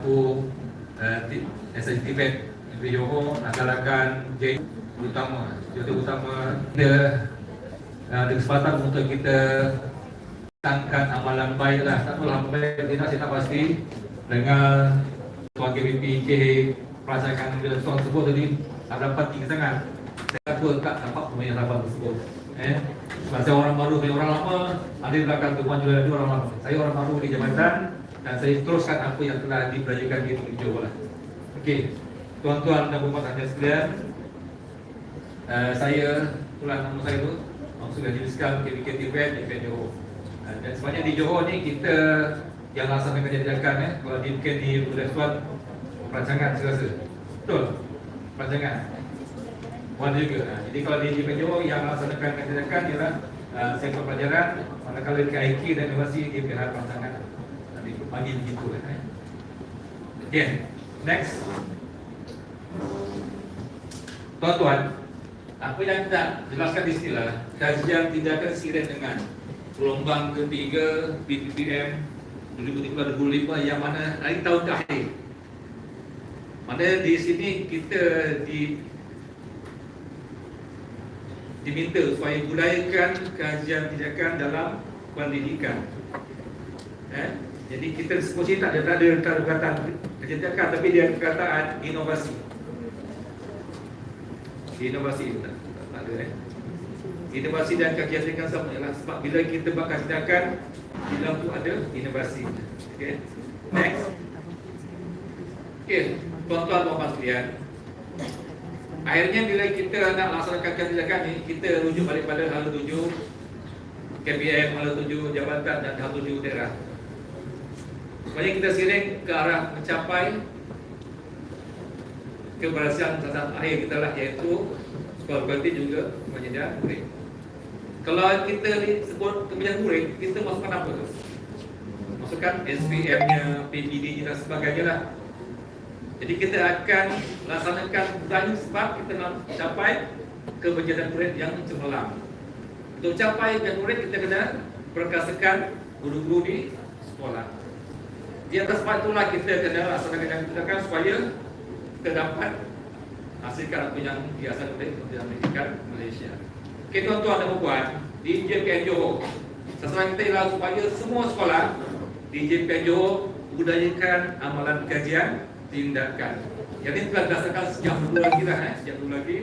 Aku uh, Bank di Johor nak galakkan J utama jadi utama kita uh, ada kesempatan untuk kita tangkan amalan baik lah. Tak apalah amalan baik saya tak pasti. Dengan sebagai VP K perasakan bila soal tersebut tadi tak dapat tinggi sangat. Saya takut tak dapat pemain rapat tersebut. Eh sebab saya orang baru saya orang lama ada di belakang tu Puan juga ada orang lama. Saya orang baru di jabatan dan saya teruskan apa yang telah dipelajarkan di Johor lah Okey, tuan-tuan dan puan anda sekalian, uh, saya tulang nama saya tu, sudah dijelaskan KBKT Band di Band Johor. Uh, dan sebenarnya di Johor ni kita yang laksanakan kejajakan eh, kalau di mungkin di Budakswan perancangan saya rasa. Betul? Perancangan. Puan juga. Uh, jadi kalau di Band Johor yang laksanakan kejajakan ialah uh, sektor pelajaran, manakala di IK dan universiti di pihak perancangan. Nanti panggil begitu eh. Okay, next. Tuan-tuan, apa yang tak jelaskan di sini lah kajian tindakan siren dengan gelombang ketiga BPPM 2003-2005 yang mana hari tahun terakhir. Mana di sini kita di diminta supaya budayakan kajian tindakan dalam pendidikan. Eh? Jadi kita sebut tak ada tak ada perkataan kajian tindakan tapi dia ada perkataan inovasi. Inovasi itu tak, tak, tak ada eh. Inovasi dan kajian sama ialah sebab bila kita tindakan di dalam tu ada inovasi. Okey. Next. Okey, tuan-tuan dan puan. Akhirnya bila kita nak laksanakan kajian ni, kita rujuk balik pada hal tujuh KPM, hal tujuh jabatan dan hal tujuh daerah. Supaya kita sering ke arah mencapai keberhasilan sasaran akhir kita lah iaitu sekolah kualiti juga penyediaan murid. Kalau kita sebut kebijakan murid, kita masukkan apa tu? Masukkan SPM-nya, PPD-nya dan sebagainya lah. Jadi kita akan laksanakan budaya sebab kita nak capai kebijakan murid yang cemerlang. Untuk capai kebijakan murid, kita kena perkasakan guru-guru di sekolah. Di atas sebab itulah kita kena laksanakan yang kita supaya kita dapat hasilkan apa yang biasa oleh Kementerian Pendidikan Malaysia. Okey tuan-tuan dan puan, di JPN Johor, sasaran kita ialah supaya semua sekolah di JPN Johor budayakan amalan kajian tindakan. Yang ini telah didasarkan sejak dulu lagi lah, eh? sejak dulu lagi.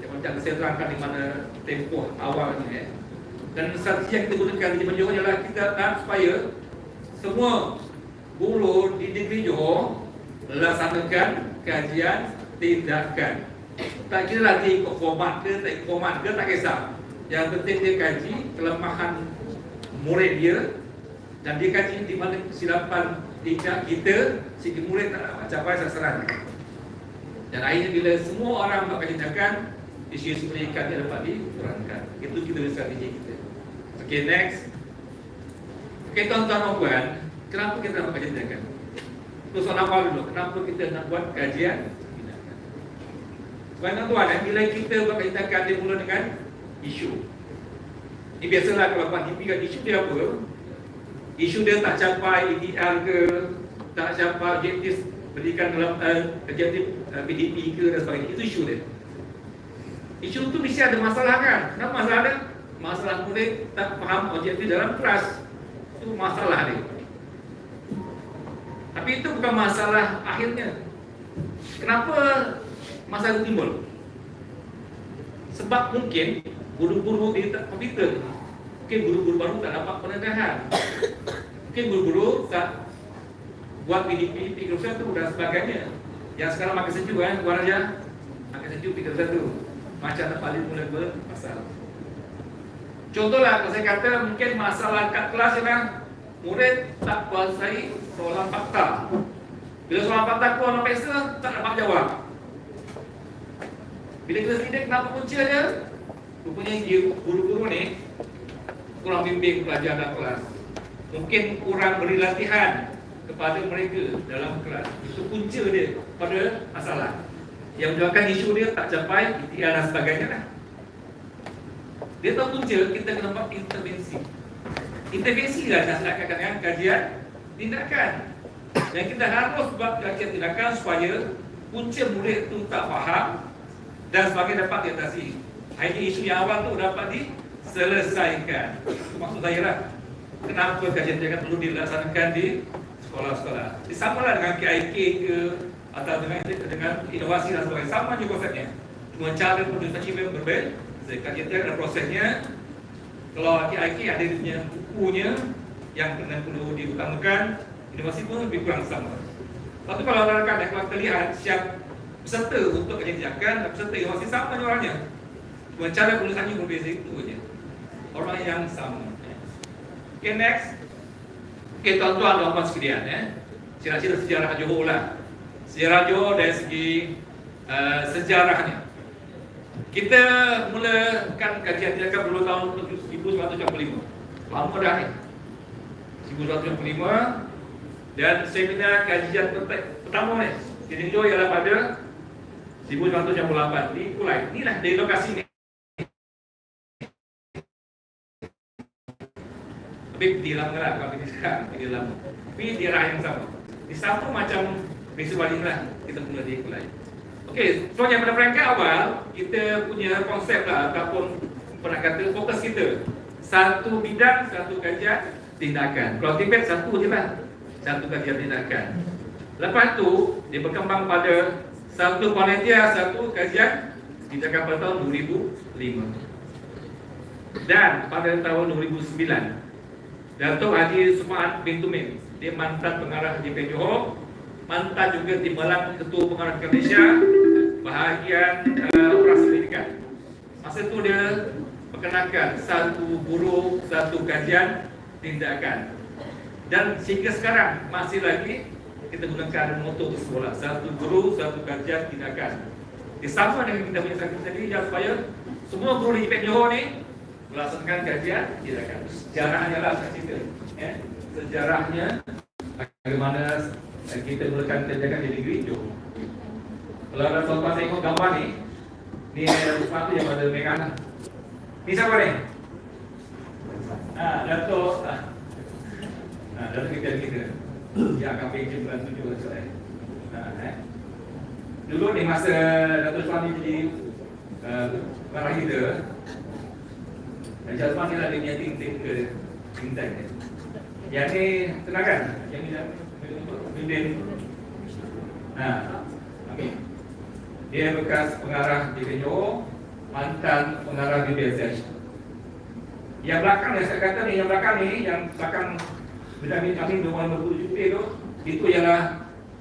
Yang macam saya terangkan di mana tempoh awalnya. Eh? Dan strategi yang kita gunakan di JPN Johor ialah kita nak supaya semua guru di negeri Johor melaksanakan kajian tindakan. Tak kira lagi ikut format ke, tak ikut format ke, tak kisah. Yang penting dia kaji kelemahan murid dia dan dia kaji di mana kesilapan tingkat kita sehingga murid tak dapat capai sasaran. Dan akhirnya bila semua orang kajian tindakan, isu-isu pendidikan dia dapat dikurangkan. Itu kita strategi kita. Okay, next. Okay, tuan-tuan dan puan, kenapa kita nak buat kajian tindakan? Itu soalan awal dulu. Kenapa kita nak buat kajian tindakan? Sebab tuan-tuan, eh, bila kita buat kajian tindakan, dia mula dengan isu. Ini biasalah kalau Hipi kan isu dia apa? Isu dia tak capai ideal ke, tak capai objektif pendidikan dalam uh, objektif uh, PDP ke dan sebagainya. Itu isu dia. Isu tu mesti ada masalah kan? Kenapa masalah dia? Masalah murid tak faham objektif dalam kelas. Itu masalah dia. Tapi itu bukan masalah akhirnya. Kenapa masalah itu timbul? Sebab mungkin guru-guru di komputer, mungkin guru-guru baru tak dapat penelitian. Mungkin guru-guru tak buat PDP, pikir satu dan sebagainya. Yang sekarang makin sejuk kan, buat aja makin sejuk pikir satu. Macam paling mulai bermasalah. Contohlah, kalau saya kata mungkin masalah kat kelas ialah murid tak kuasai soalan fakta. Bila soalan fakta keluar dalam peksa, tak dapat jawab. Bila kita sidik, kenapa punca dia? Rupanya guru-guru ni kurang bimbing pelajar dalam kelas. Mungkin kurang beri latihan kepada mereka dalam kelas. Itu punca dia pada masalah. Yang menyebabkan isu dia tak capai, ITR dan sebagainya lah. Dia tahu punca, kita kena buat intervensi. Intervensi lah nak selakakan kajian tindakan. Dan kita harus buat kajian tindakan supaya punca murid tu tak faham dan sebagai dapat diatasi. Ini isu yang awal tu dapat diselesaikan. Maksud saya lah, kenapa kajian tindakan perlu dilaksanakan di sekolah-sekolah. Sama lah dengan KIK ke atau dengan dengan inovasi dan sebagainya. Sama juga konsepnya. Cuma cara pendidikan berbeza. Kajian tindakan dan prosesnya kalau KIK ada punya bukunya yang kena perlu diutamakan inovasi pun lebih kurang sama. Lepas kalau rakan yang kalau terlihat siap peserta untuk kejajakan dan peserta inovasi sama orangnya. Cuma cara penulisannya berbeza itu saja. Orang yang sama. Okay next. Okay tuan-tuan dan puan sekalian eh. Cerita-cerita sejarah Johor lah. Sejarah Johor dari segi uh, sejarahnya. Kita mulakan kajian tindakan dulu tahun 1945. Lama dah ni. 1945 dan seminar kajian pertama ni Tinjau ialah pada 1968 di Kulai. Inilah di lokasi ni. Tapi di lama lah kalau kita sekarang di lama. Tapi di arah yang sama. Di satu macam visual lah kita mula di Kulai. Okey, so yang pada perangkat awal kita punya konsep lah ataupun pernah kata fokus kita satu bidang satu kajian tindakan. Kalau Tibet satu je lah satu kajian tindakan. Lepas tu dia berkembang pada satu panitia satu kajian tindakan pada tahun 2005. Dan pada tahun 2009 Datuk Haji Sumaat bin Tumim dia mantan pengarah JP Johor mantan juga timbalan ketua pengarah Malaysia bahagian uh, operasi pendidikan. Masa itu dia perkenalkan satu guru, satu kajian tindakan. Dan sehingga sekarang masih lagi kita gunakan moto di sekolah. Satu guru, satu kajian tindakan. Dia sama dengan kita punya sakit tadi yang supaya semua guru di IPM Johor ni melaksanakan kajian tindakan. Sejarahnya lah saya cerita. Ya. Sejarahnya bagaimana kita mulakan tindakan di negeri Johor. Kalau ada tuan-tuan tengok gambar ni Ni ada sepatu yang ada merah lah Ni siapa ni? Ha, Dato' ha. ha, Dato' kita kita Ya, akan pergi bulan tujuh ha, eh. Dulu ni masa Dato' Suami jadi uh, Barang kita Dan Jasman ni lah dia punya ting-ting ke Ting-ting Yang ni tenang kan? Yang ni dah Bindin Ha, okay. Dia bekas pengarah di mantan pengarah di. Yang belakang yang saya kata ni, yang belakang ni, yang belakang vitamin kami dengan berbudu cuti tu, itu ialah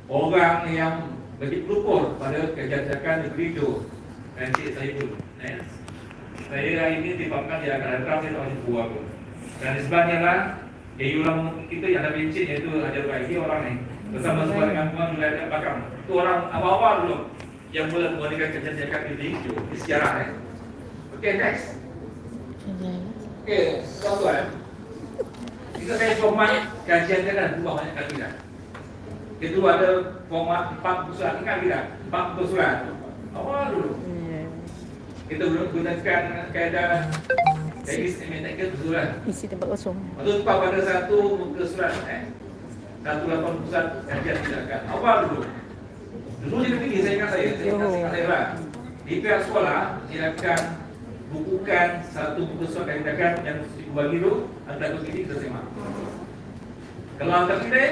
orang yang lebih pelupur pada kejajakan negeri itu. Dan cik saya pun. Eh? Saya hari ini dipamkan dia akan datang, saya tak masih buah pun. Dan sebabnya lah, dia ulang kita yang ada bincin iaitu Hajar Baik, orang ni. Bersama-sama dengan tuan juga ada belakang. Itu orang awal-awal dulu yang mula menggunakan jakat ini di sejarah eh. Okey, next. Okey, tuan-tuan. Kita saya format kajian jakat dua banyak kali dah. Kedua ada format empat pusat ingat tidak? Empat pusat. Awal dulu. Kita belum gunakan kaedah Jadi semetek ke surat. Isi tempat kosong. Lepas tu pada satu muka surat eh. Satu lapan pusat kajian tindakan. Awal dulu. Dulu dia begini, saya ingat saya, saya ingat saya, saya lah. Di pihak sekolah, dia akan bukukan satu buku surat yang tindakan yang dibagi itu antara kiri kita semak. Kalau antara kita,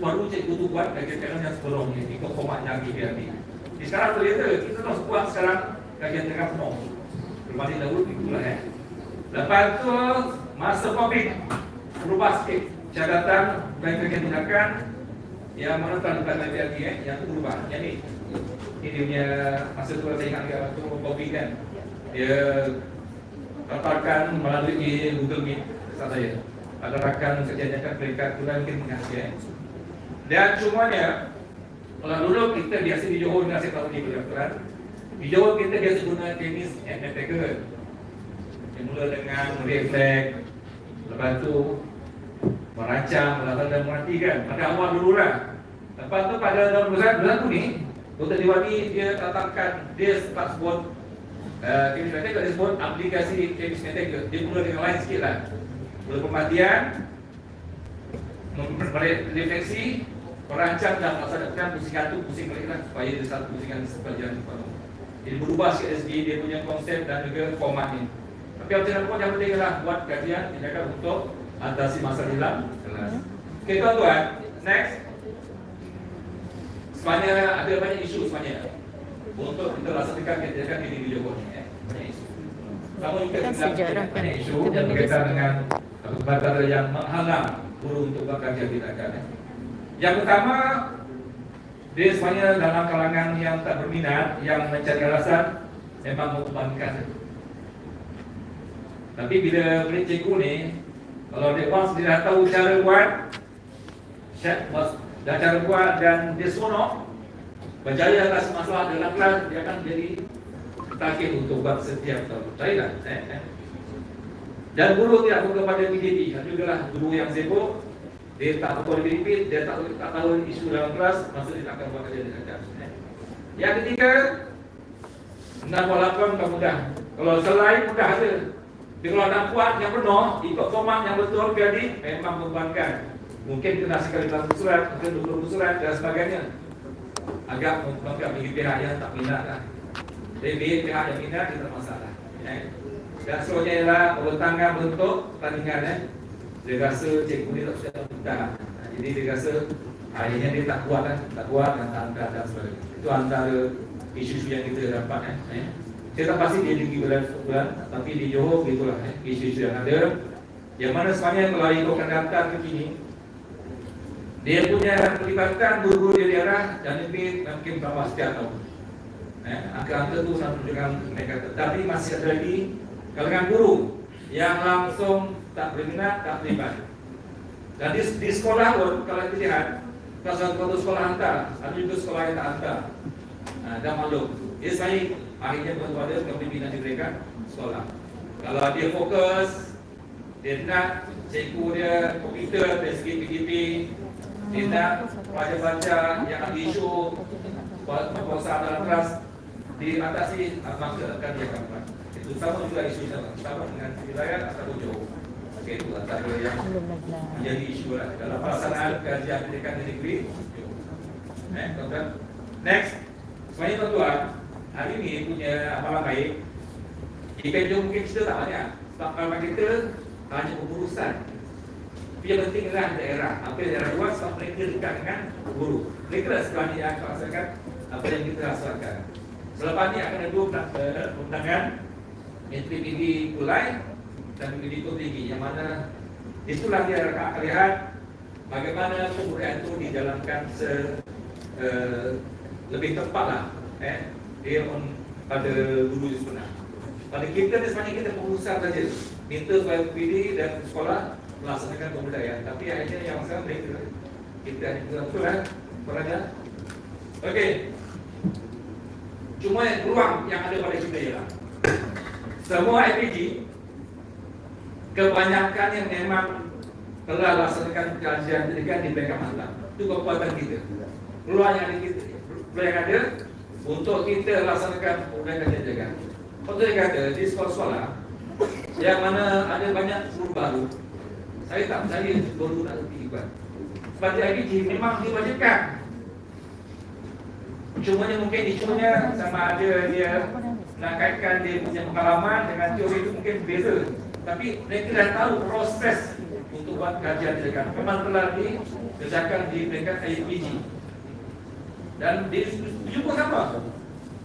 baru cikgu tu buat kajian yang sebelumnya, ikut format yang dia ni. Di sekarang terlihat, kita terus buat sekarang kajian tindakan penuh. Berbanding dahulu, itulah ya. Lepas tu, masa COVID, berubah sikit. Catatan dan kajian tindakan yang mana dekat lagi lagi eh, yang tu berubah. Yang ni, ini dia punya masa tu saya ingat waktu COVID kan. Dia taparkan melalui Google Meet saat saya. Ada rakan kerjanya peringkat tu mungkin mengasih eh. Dan cumanya kalau dulu kita biasa di Johor dengan tahu di kedokteran. Di Johor kita biasa guna teknis MFTG. Yang mula dengan refleks, lepas tu merancang, lepas dan mengerti kan. Pada awal dulu lah. Lepas tu pada tahun bulan bulan tu ni, Dr. Diwani dia katakan dia start sebut uh, Kemis Metek dia sebut aplikasi Kemis Metek dia mula dengan lain sikit lah Mula pematian Refleksi perancang dan melaksanakan pusingan tu pusing balik lah supaya dia satu pusingan sepanjang penuh. Jadi berubah sikit segi dia punya konsep dan juga format ni. Tapi apa yang yang penting adalah buat kajian tindakan untuk atasi masalah dalam kelas. Okey tuan-tuan, next. Sebenarnya ada banyak isu sebenarnya untuk kita laksanakan kegiatan ini Sama juga Kan kita sejarah kan. Kita yang berkaitan dengan perkara yang menghalang guru untuk kajian tindakan. Eh. Yang pertama, dia sebenarnya dalam kalangan yang tak berminat, yang mencari alasan, memang membebankan. Tapi bila beli cikgu ni, kalau dia once dia dah tahu cara buat, chat was dah cara buat dan dia seronok, berjaya atas masalah dalam kelas, dia akan jadi takut untuk buat setiap tahun. Tak? Eh, eh. Dan guru tidak fokus pada PJP. Ada juga lah guru yang sibuk, dia tak tahu PJP, dia tak, tak tahu isu dalam kelas, masa dia tak akan buat kerja dengan kelas. Eh. Yang ketiga, 688 tak mudah. Kalau selain mudah ada. Tapi kalau nak buat yang penuh, ikut format yang betul jadi memang membebankan. Mungkin kena sekali dalam surat, mungkin 20 surat dan sebagainya. Agak membebankan bagi pihak yang tak minat lah. Bagi pihak yang minat, kita tak masalah. Eh. Dan seterusnya ialah perbentangan bentuk pertandingan. Eh. Dia rasa cikgu ni tak sudah mudah. Jadi dia rasa akhirnya dia tak kuat kan, tak kuat dan tak angkat dan sebagainya. Itu antara isu-isu yang kita dapat. Eh. Eh. Saya tak pasti dia tinggi bulan bulan, tapi di Johor begitulah eh, isu-isu yang ada. Yang mana sebenarnya kalau ikutkan daftar ke sini, dia punya pelibatan guru di daerah dan lebih mungkin berapa setiap tahun. Eh, angka-angka tu sangat menunjukkan mereka tetapi masih ada lagi kalangan guru yang langsung tak berminat, tak terlibat. Dan di, di sekolah pun kalau kita lihat, kalau satu sekolah hantar, ada juga sekolah yang tak hantar. Nah, dan maklum. Jadi saya akhirnya kepada kepimpinan diberikan sekolah. Kalau dia fokus, dia nak cikgu dia komputer dari segi PGP, dia nak baca-baca yang ada isu perkosaan dalam kelas diatasi maka akan dia akan buat. Itu sama juga isu sama, sama dengan wilayah atau Johor. Okey, itu antara yang menjadi isu lah dalam pelaksanaan kajian pendidikan di negeri. Eh. Next, semuanya tuan-tuan, hari ini punya amalan baik. Jika jom mungkin kita tak banyak. Sebab kalau kita hanya pengurusan. Tapi yang penting adalah daerah. Apa yang daerah buat sebab mereka dekat dengan guru. Mereka lah sebenarnya yang akan apa yang kita rasakan. Selepas ini akan ada uh, undangan. Menteri Tinggi Kulai dan Direktur Tinggi. Yang mana itulah dia akan lihat bagaimana pembudayaan itu dijalankan se uh, lebih tepat lah eh dia on pada guru itu sebenar. Pada kita ni sebenarnya kita pengusaha saja. Minta supaya PD dan sekolah melaksanakan pembudayaan tapi akhirnya yang sekarang mereka kita juga kan perannya okey cuma ruang yang ada pada kita ialah semua IPG kebanyakan yang memang telah laksanakan kajian pendidikan di bengkel mantap itu kekuatan kita. Peluang yang ada kita. Peluang yang ada untuk kita laksanakan pembudayaan kajian Betul dia kata di sekolah-sekolah yang mana ada banyak guru baru saya tak percaya guru lebih hebat sebab di IPG memang diwajibkan Cumanya mungkin isunya sama ada dia nak kaitkan dia punya pengalaman dengan teori itu mungkin berbeza. Tapi mereka dah tahu proses untuk buat kajian tindakan. Memang telah dikerjakan di peringkat IPG. Dan di juga sama.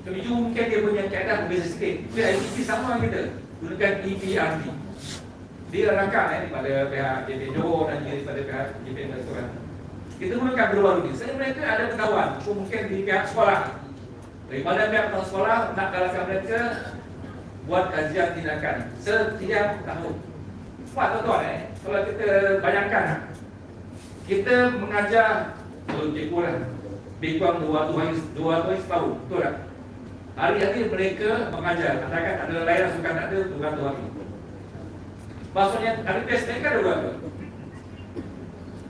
Kemudian mungkin dia punya kaedah berbeza sikit. Tapi IPG sama kita. Gunakan EPRD. Dia rangka eh, daripada pihak JP Johor dan juga daripada pihak JP Restoran. Kita gunakan baru ini. Saya mereka ada ketahuan, mungkin di pihak sekolah. Daripada pihak sekolah nak galakkan mereka buat kajian tindakan setiap tahun. Sebab tuan-tuan eh, kalau kita bayangkan kita mengajar kalau cikgu lah lebih kurang dua hari dua hari setahun, betul tak? Hari-hari mereka mengajar, katakan ada lain suka ada dua hari. Maksudnya hari test mereka ada dua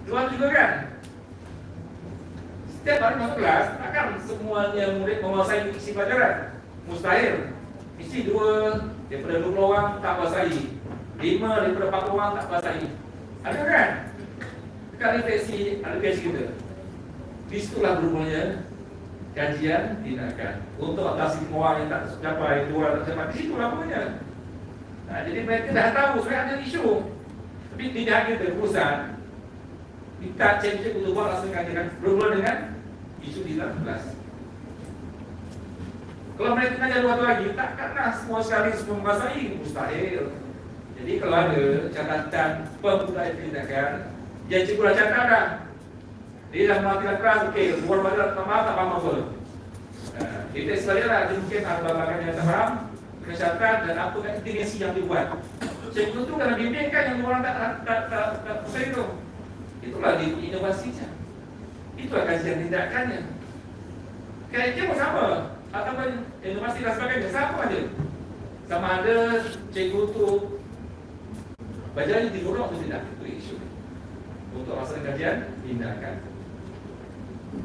Dua juga kan? Setiap hari masuk kelas, takkan semuanya murid menguasai isi pelajaran. Mustahil. Isi dua daripada 20 orang tak kuasai. Lima daripada 40 orang tak kuasai. Ada kan? Dekat refleksi, ada refleksi kita. Di situlah bermulanya kajian tindakan untuk atasi semua yang tak tercapai dua tak tercapai di situlah bermulanya nah, jadi mereka dah tahu sebenarnya ada isu tapi tidak ada terusan minta cek-cek untuk buat rasa kajian bermula dengan isu di dalam kelas kalau mereka tanya dua lagi takkanlah semua sekali semua menguasai mustahil jadi kalau ada catatan tindakan yang cikgu dah catat dah dia dah mati keras, okey, buat pada tak faham, tak faham apa. Uh, kita sekalian lah, dia mungkin bahagian yang tak faham, kesihatan dan apa kan intimasi yang dibuat. Cikgu tu kalau bimbing yang orang tak tak tak tak, tak pusing tu. Itulah di inovasinya. Itulah kajian tindakannya. Kajian pun sama. Ataupun inovasi dan sebagainya, sama aja. Sama ada cikgu tu Baca ni digorong atau tidak? Itu isu Untuk masa kajian, tindakan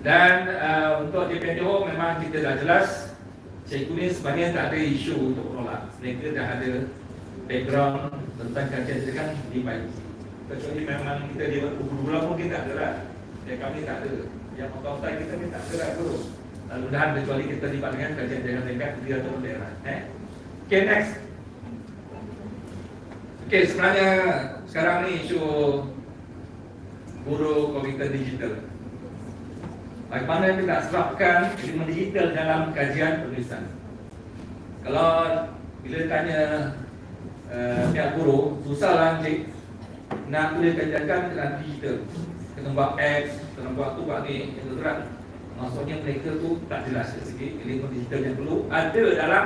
dan uh, untuk Johor memang kita dah jelas Cikgu ni sebenarnya tak ada isu untuk menolak Mereka dah ada background tentang kajian kan di baik Kecuali memang kita di buku-buku pun kita tak ada Dan kami tak ada Yang otak-otak kita ni tak ada lah tu Mudah-mudahan kecuali kita libat dengan kajian jangan dekat di atau daerah eh? Okay next Okay sebenarnya sekarang ni isu Guru komputer digital bagaimana kita serapkan ilmu digital dalam kajian penulisan. Kalau bila tanya uh, pihak guru, susahlah cik nak tulis kajian dalam digital. Kena buat X, kena buat tu, buat ni, itu terang. Maksudnya mereka tu tak jelas dari segi ilmu digital yang perlu ada dalam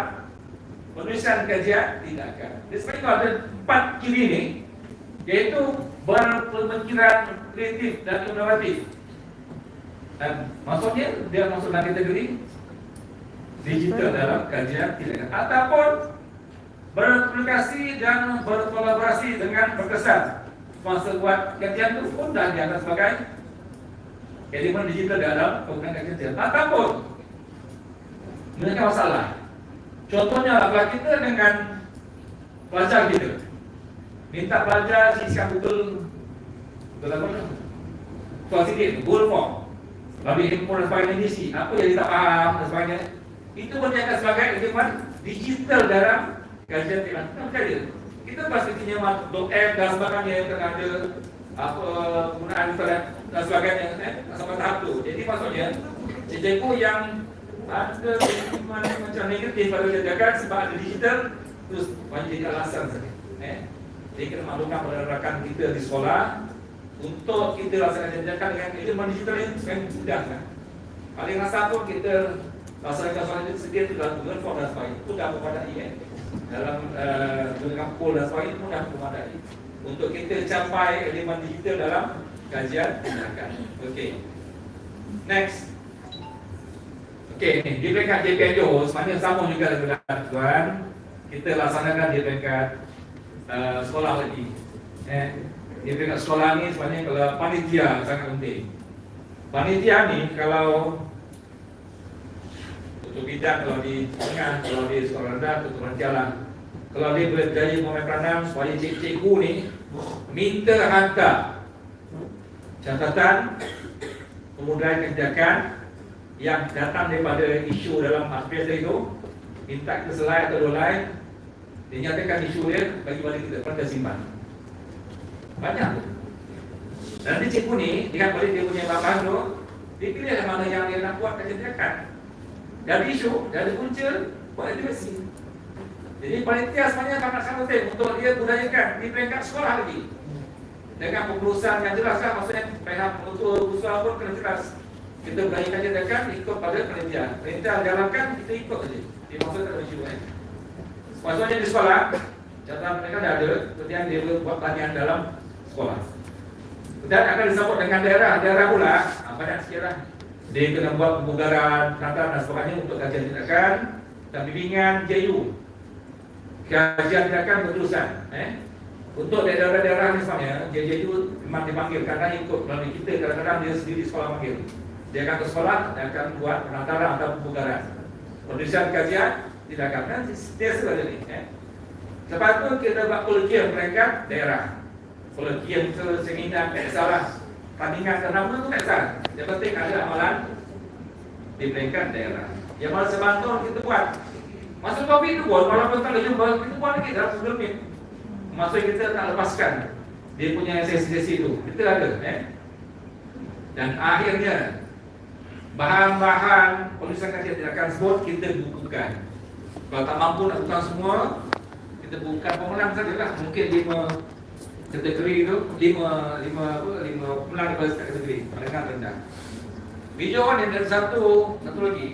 penulisan kajian tindakan. Jadi sebenarnya ada empat kiri ni, iaitu berpemikiran kreatif dan inovatif. Dan maksudnya dia masuk dalam kategori digital dalam kajian tindakan ataupun beraplikasi dan berkolaborasi dengan berkesan masa buat kajian itu pun dah dianggap sebagai elemen digital dalam program kajian ataupun menyelesaikan masalah. Contohnya apabila kita dengan pelajar kita minta pelajar sisihkan betul betul apa? Soal sikit goal form. Bagi handphone dan sebagainya ni si Apa yang dia tak faham dan sebagainya Itu pun dianggap sebagai kehidupan digital dalam kajian tilang Kita percaya Kita pasti punya dot app dan sebagainya yang ada apa penggunaan dan sebagainya eh? sampai tahap tu. Jadi maksudnya cikgu yang ada macam negatif pada jajakan sebab ada digital terus banyak jadi alasan saja. Eh? Jadi kita maklumkan pada rakan kita di sekolah untuk kita laksanakan tindakan dengan ilmu digital kan mudah kan. Paling rasa pun kita laksanakan soal itu sedia itu dalam Google Form dan sebagainya itu dah memadai kan. Dalam uh, dengan poll dan sebagainya pun dah memadai untuk kita capai elemen digital dalam kajian tindakan. Okey. Next. Okey, di peringkat JPN Johor sebenarnya sama juga dengan tuan. Kita laksanakan di peringkat uh, sekolah lagi. Eh, dia dekat sekolah ni sebenarnya kalau panitia sangat penting. Panitia ni kalau untuk bidang kalau di tengah, kalau di sekolah rendah, untuk panitia lah. Kalau dia boleh berjaya mengambil peranan supaya cikgu ni minta hantar catatan kemudian kerjakan yang datang daripada isu dalam aspek itu minta ke selai atau lain dinyatakan isu dia bagi balik kita pada simpan banyak tu. Nanti cikgu ni, dengan boleh dia punya bapak tu, dia pilih yang mana yang dia nak buat kerja-kerjakan. Dari isu, dari punca, buat edukasi. Jadi panitia sebenarnya sangat-sangat penting untuk dia budayakan di peringkat sekolah lagi. Dengan pengurusan yang jelas kan, maksudnya pihak untuk usaha pun kena jelas. Kita budayakan kerjakan ikut pada panitia. Panitia jalankan, kita ikut saja. Dia maksudnya tak ada isu kan. Maksudnya di sekolah, catatan mereka dah ada, kemudian dia buat pelatihan dalam sekolah. Dan akan disambut dengan daerah, daerah pula ah, banyak lah. Dia kena buat pembugaran, tata dan sebagainya untuk kajian tindakan dan bimbingan JU. Kajian tindakan berterusan. Eh? Untuk daerah-daerah ni sebenarnya, JU memang dipanggil karena ikut melalui kita kadang-kadang dia sendiri sekolah panggil. Dia akan ke sekolah, dia akan buat penantaran atau pembugaran. Penulisan kajian, tindakan kan dia sudah jadi. Eh? Lepas tu kita buat kolegium mereka daerah. Kian ke seminar tak salah tandingan dan nama tu tak sah. Yang penting ada amalan di peringkat daerah. Yang mana sebantul kita buat. Masa COVID tu pun, walaupun tak ada jumpa, kita buat lagi dalam sebelum ni. Masa kita tak lepaskan dia punya sesi-sesi tu. Kita ada. Eh? Dan akhirnya, bahan-bahan penulisan kajian tidak akan sebut, kita bukukan. Kalau tak mampu nak buka semua, kita buka pemenang sajalah. Mungkin lima kategori itu, lima, lima apa, lima pemenang daripada setiap kategori. Menengah rendah. Video kan yang dari satu, satu lagi.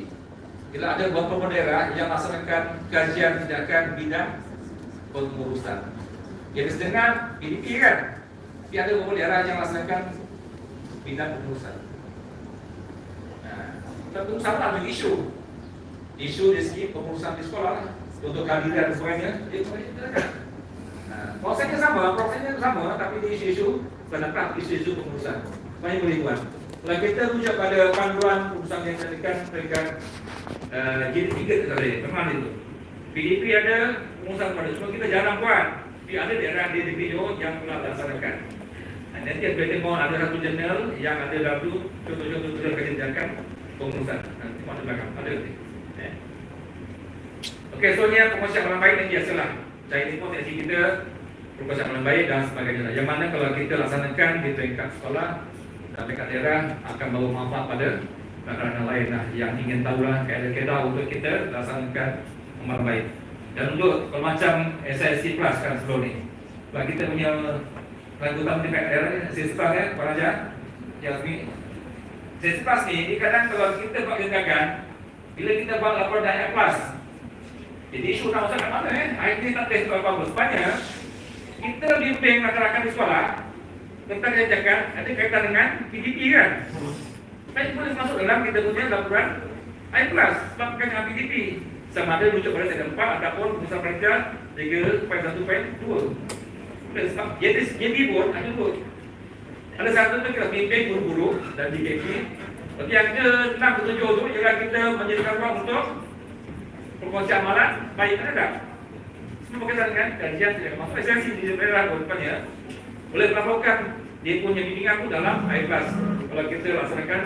Bila ada beberapa daerah yang melaksanakan kajian tindakan bidang pengurusan. Jadi sedangkan PDP kan, tapi ada beberapa daerah yang melaksanakan bidang pengurusan. Nah, pengurusan lah isu. Isu dari segi pengurusan di sekolah lah. Untuk kehadiran sebagainya, dia boleh prosesnya sama, prosesnya sama, tapi di isu-isu, penetap isu-isu pengurusan. Banyak buat. Kalau kita rujuk pada panduan keputusan yang diberikan peringkat uh, jadi tiga boleh, memang itu. PDP ada pengurusan pada semua kita jarang buat. Tapi ada daerah di DPO yang telah dilaksanakan. Dan nanti ada tengok ada satu jurnal yang ada lalu contoh-contoh tujuan kebijakan pengurusan. Nanti ada belakang, ada nanti. Eh. Okey, so ni pengurusan malam baik ni biasalah. Saya ini pun kita pengurusan malam baik dan sebagainya. Yang mana kalau kita laksanakan di peringkat sekolah dan peringkat daerah akan bawa manfaat pada rakan-rakan lain. Lah yang ingin tahu lah kaedah-kaedah untuk kita laksanakan malam baik. Dan untuk kalau macam SIC Plus kan sebelum ni. Kalau kita punya Lanjutan tingkat daerah ni SIC Plus ya Pak Raja? Yang ni SIC Plus ni Ini kadang kalau kita buat gagagan Bila kita buat laporan dan Plus Jadi isu nak usah kat mana eh? IT tak test Sebenarnya Kita bimbing rakan-rakan di sekolah Tentang kebijakan Ada kaitan dengan PDP kan? Tapi boleh masuk dalam kita punya laporan I plus Sebab dengan PDP sama ada rujuk pada sektor 4 ataupun pusat pelajar 3.1.2 sebab jadi JP pun ada pun. Ada satu tu kita bimbing guru-guru dan DKP Tapi yang ke 6 ke 7 tu ialah kita menjadikan ruang untuk perkongsian amalan baik ada tak? Semua berkaitan dengan kajian tidak masuk esensi di daerah pun depannya boleh melaporkan dia punya bimbingan tu dalam iPlus kalau kita laksanakan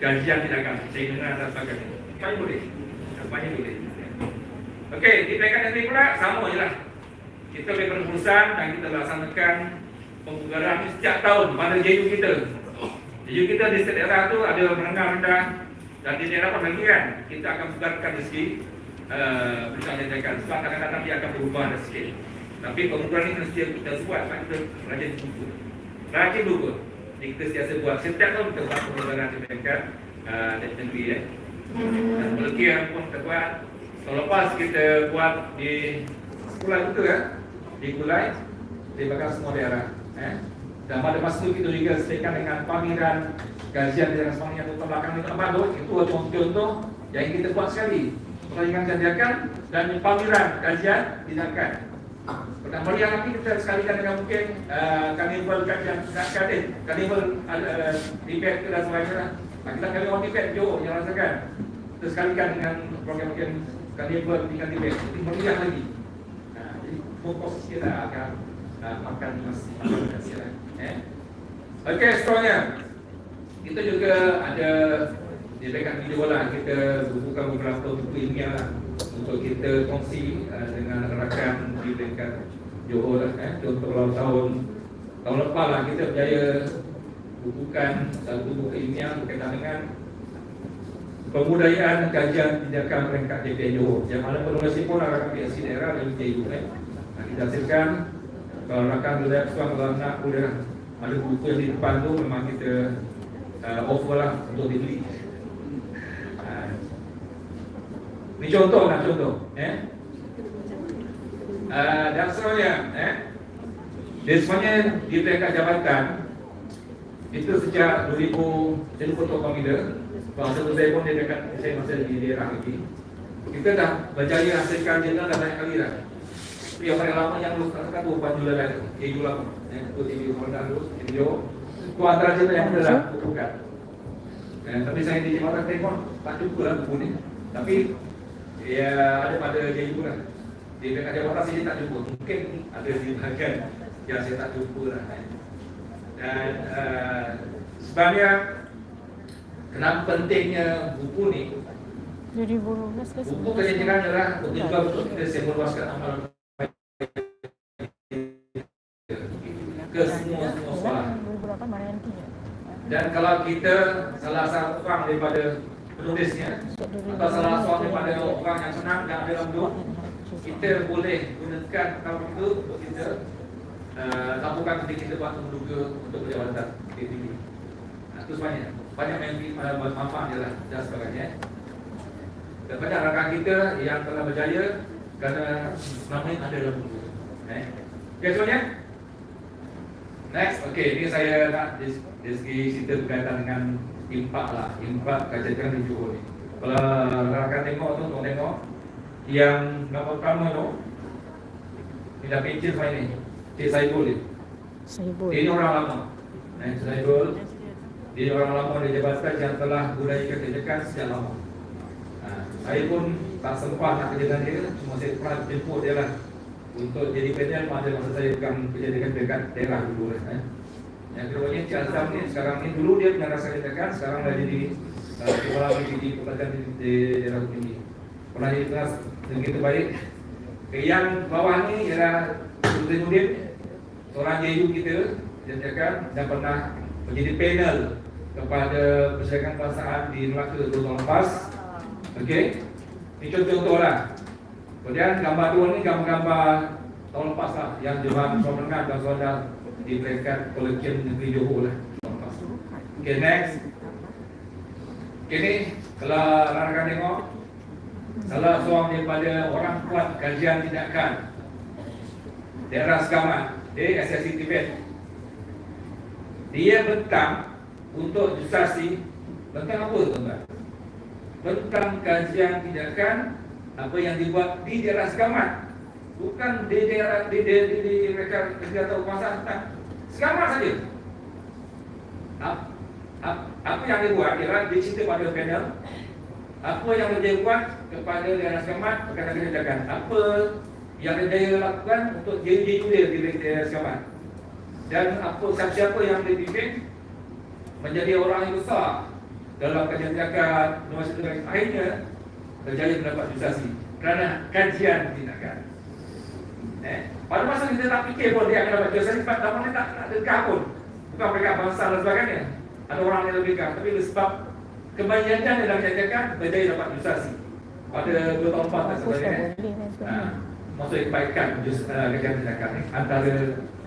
kajian tindakan sehingga dan sebagainya banyak boleh banyak boleh Okey, di peringkat negeri pula sama je lah. Kita boleh berurusan dan kita laksanakan pembugaran setiap tahun pada JU kita. JU kita di setiap daerah tu ada menengah rendah dan di daerah kan. Kita akan bugarkan dari segi uh, perusahaan jajakan. Sebab kadang-kadang dia akan berubah dari sikit. Tapi pembugaran ini mesti kita buat. Sebab kita rajin buku. Rajin buku. Jadi kita setiap buat. Setiap tahun kita buat pembugaran di peringkat uh, negeri. Eh. Dan pelekian pun kita buat kalau lepas kita buat di Kulai itu ya, di Kulai, di bakal semua daerah. Eh? Dan pada masa itu kita juga sediakan dengan pameran kajian di daerah yang untuk belakang itu apa tu? Itu contoh-contoh yang kita buat sekali. Pertandingan sediakan dan pameran kajian dilakukan. Pertama yang lagi kita sekalikan dengan mungkin uh, karnival kajian kajian, karnival uh, debate ke dan sebagainya. Kita kali orang debate Johor yang rasakan. Kita sekalikan dengan program-program Carnival dengan di bed, jadi meriah lagi. Nah, jadi fokus kita akan uh, makan masih makan siang. Eh? Okey, seterusnya kita juga ada di dekat video lah kita buka beberapa buku ilmiah lah untuk kita kongsi uh, dengan rakan di dekat Johor lah. Eh? Contoh tahun tahun lepas lah kita berjaya bukukan satu buku ilmiah berkaitan dengan pembudayaan kajian tindakan peringkat DPN Johor yang mana penulis pun rakan PSC daerah dan JU eh. Nah, kita hasilkan kalau rakan boleh suang kalau nak boleh ada buku yang di depan tu memang kita uh, offer lah untuk dibeli uh, ini contoh lah contoh eh. Uh, dan seterusnya eh. dia semuanya di peringkat jabatan itu sejak 2000 saya lupa tu Masa tu saya pun dia dekat saya masa di daerah lagi. Kita dah berjaya hasilkan jurnal dah banyak kali dah. Tapi yang paling lama yang lulus kan tu Panjula lah tu. Eh lama. Eh tu TV Honda tu, video. Tu antara jurnal yang dah bukan. Eh, tapi saya di Jakarta Telefon tak cukup lah buku ni. Tapi ya ada pada dia juga lah. Di dekat Jakarta sini tak cukup. Mungkin ada di bahagian yang saya tak cukup lah. Dan uh, sebenarnya kenapa pentingnya buku ni 2012 ke buku keyakinan adalah untuk juga untuk kita sebarluaskan amalan baik ke semua semua sekolah 2008 mana nanti ya? dan kalau kita salah seorang daripada penulisnya atau salah seorang daripada orang yang senang dan ada hidup kita boleh gunakan akal itu untuk kita uh, lakukan ketika kita buat menduga untuk berjabatan PTV. Nah, itu sebenarnya banyak yang uh, bermanfaat je lah dan sebagainya. Dan banyak rakan kita yang telah berjaya kerana nama ini ada buku. Eh. Okay, semuanya? Next, okay, ini saya nak dari segi cerita berkaitan dengan impak lah, impak kajian di Johor ni. Kalau rakan tengok tu, tuan tengok, yang gambar pertama tu Ini dah pencil saya ni. Cik Saibul ni. Saya Dia ni orang lama. Eh, Saibul. Dia orang lama di jabatan yang telah budaya kerjakan sejak lama. Ha, Saya pun tak sempat nak kerja dengan dia. Cuma saya pernah jemput dia lah Untuk jadi panel pada masa saya bukan kerja dengan dekat daerah dulu lah eh. Keduanya Cik Azam ni sekarang ni Dulu dia punya rasa kerjakan Sekarang dah jadi uh, Kepala BPD Pelatihan di, di daerah tinggi Pernah jadi kelas begitu baik. Yang bawah ni ialah Nurdin seorang JU kita cakap dan pernah menjadi panel kepada persyaratan perasaan di Melaka tahun lepas. Okey. Ini contoh-contoh lah. Kemudian gambar dua ni gambar-gambar tahun lepas lah yang Johan Somengan dan Saudara di peringkat Kolektif Negeri Johor lah. Okey, next. Okey ni kalau rakan tengok Salah seorang daripada orang kuat kajian tindakan Daerah Sekamat Di SSC Tibet Dia bentang Untuk justasi Bentang apa tuan-tuan? Bentang kajian tindakan Apa yang dibuat di daerah Sekamat Bukan di daerah Di, di, di, di mereka kerja atau kuasa tentang Sekamat saja. Apa, apa yang dia buat? Ialah dia cerita pada panel. Apa yang dia buat kepada daerah sekambat berkaitan dengan tindakan apa yang dia lakukan untuk jadi dia di daerah sekambat dan apa siapa-siapa yang dia bimbing menjadi orang yang besar dalam kajian universiti dan akhirnya berjaya mendapat justasi kerana kajian tindakan eh, pada masa kita tak fikir pun dia akan dapat justasi sebab tak boleh tak nak dekat pun bukan mereka bangsa dan sebagainya ada orang yang lebih dekat tapi sebab kebanyakan dalam cakapan berjaya dapat justasi pada 2 tahun 4 dan sebagainya. Ha, maksud kebaikan just uh, kajian tindakan ni antara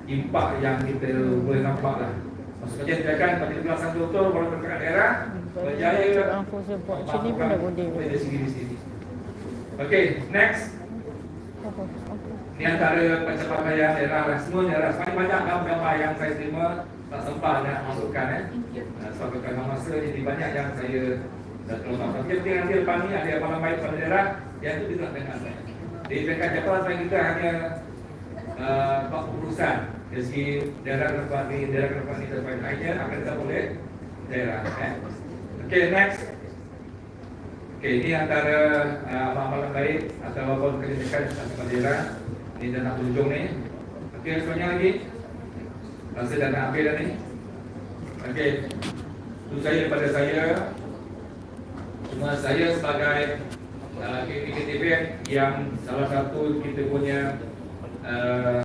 impak yang kita boleh nampak lah. Maksud kajian tindakan pada kelasan doktor walaupun dekat daerah berjaya sini pun dah boleh. Sini di sini. Okay, next. Ini antara pencapaian daerah lah. Semua daerah. Semakin banyak gambar yang saya terima tak sempat nak masukkan eh. Sebab kerana masa jadi banyak yang saya dah terlepas. Tapi yang penting nanti lepas ni ada amalan baik pada daerah yang itu kita nak dengar saya. Di peringkat Jepang saya kita hanya uh, urusan dari segi daerah ke depan ni, daerah ke depan ni dan lainnya akan kita boleh daerah. Eh. Okay, next. Okay, ini antara uh, amalan baik atau apa kerja pada daerah. Ini dah nak hujung ni. Okay, semuanya lagi. Rasa dah nak habis dah ni Okey Itu saya daripada saya Cuma saya sebagai uh, KPKTB Yang salah satu kita punya uh,